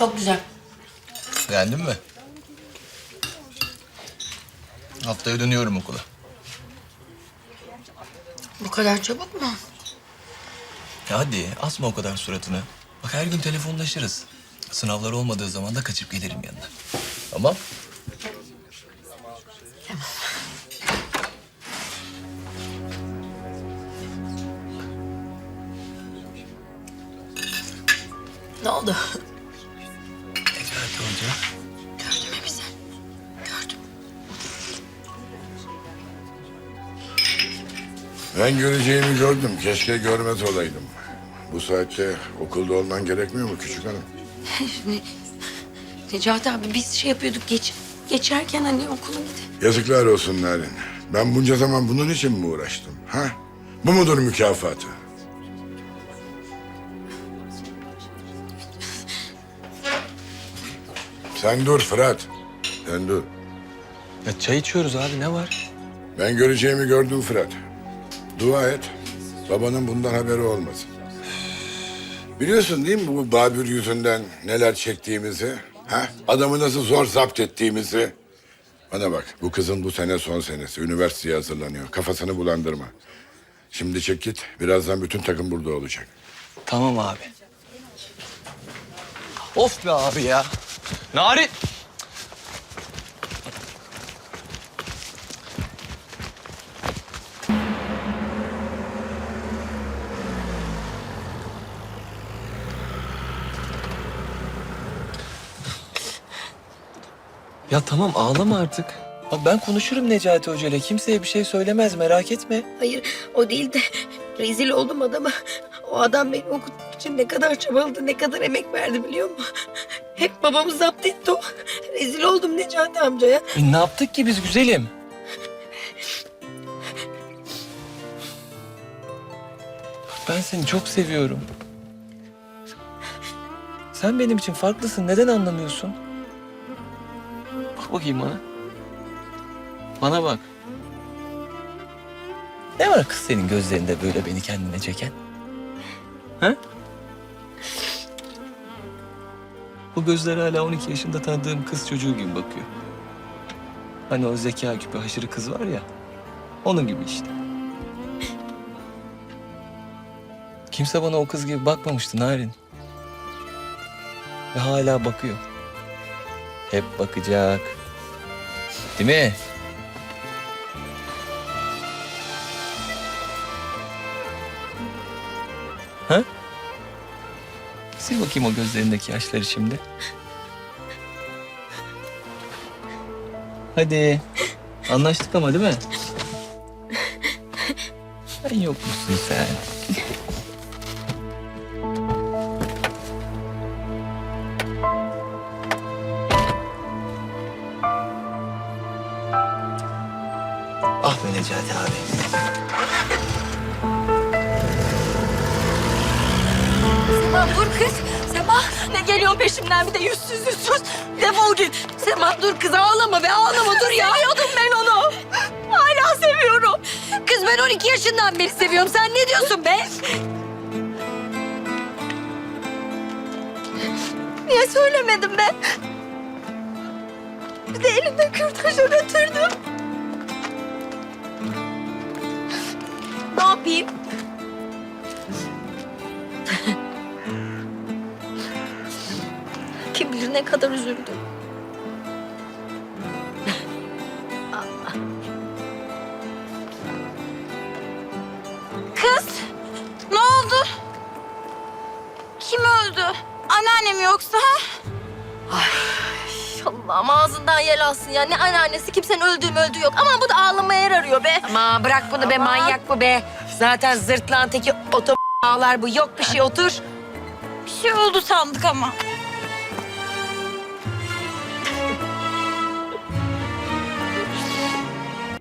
Çok güzel. Beğendin mi? Haftaya dönüyorum okula. Bu kadar çabuk mu? Ya hadi asma o kadar suratını. Bak her gün telefonlaşırız. Sınavlar olmadığı zaman da kaçıp gelirim yanına. Tamam. Ne oldu? Ben göreceğimi gördüm. Keşke görmez olaydım. Bu saatte okulda olman gerekmiyor mu küçük hanım? Ne, Necati abi biz şey yapıyorduk geç geçerken hani okula gidip. Yazıklar olsun Narin. Ben bunca zaman bunun için mi uğraştım? Ha? Bu mudur mükafatı? Sen dur Fırat. Sen dur. Ya çay içiyoruz abi ne var? Ben göreceğimi gördüm Fırat. Dua et. Babanın bundan haberi olmasın. Biliyorsun değil mi bu Babür yüzünden neler çektiğimizi? Ha? Adamı nasıl zor zapt ettiğimizi? Bana bak bu kızın bu sene son senesi. Üniversiteye hazırlanıyor. Kafasını bulandırma. Şimdi çek git. Birazdan bütün takım burada olacak. Tamam abi. Of be abi ya. Narin. Ya tamam ağlama artık. Bak ben konuşurum Necati Hoca ile. Kimseye bir şey söylemez merak etme. Hayır o değil de rezil oldum adama. O adam beni okutmak için ne kadar çabaladı, ne kadar emek verdi biliyor musun? Hep babamı zapt etti o. Rezil oldum Necati amcaya. E, ne yaptık ki biz güzelim? Ben seni çok seviyorum. Sen benim için farklısın. Neden anlamıyorsun? Bak bakayım bana. Bana bak. Ne var kız senin gözlerinde böyle beni kendine çeken? Ha? Bu gözler hala 12 yaşında tanıdığım kız çocuğu gibi bakıyor. Hani o zeka küpü haşırı kız var ya. Onun gibi işte. Kimse bana o kız gibi bakmamıştı Narin. Ve hala bakıyor. Hep bakacak. Değil mi? Ha? Sil bakayım o gözlerindeki yaşları şimdi. Hadi. Anlaştık ama değil mi? Sen yok musun sen? Necati abi. Sema dur kız. Sema ne geliyorsun peşimden bir de yüzsüz yüzsüz. Defol git. Sema dur kız ağlama be ağlama dur ya. Seviyordum ben onu. Hala seviyorum. Kız ben 12 yaşından beri seviyorum. Sen ne diyorsun be? Niye söylemedim ben? Bir de elimde kürtajı götürdüm. Ne kadar üzüldüm. Kız, ne oldu? Kim öldü? Anneannem yoksa? Allah'ım ağzından yel alsın ya. Ne anneannesi kimsenin öldüğü öldüğü yok. Ama bu da ağlamaya yer arıyor be. Ama bırak bunu be Aman. manyak bu be. Zaten zırtlağın teki oto ağlar bu. Yok bir şey otur. Bir şey oldu sandık ama.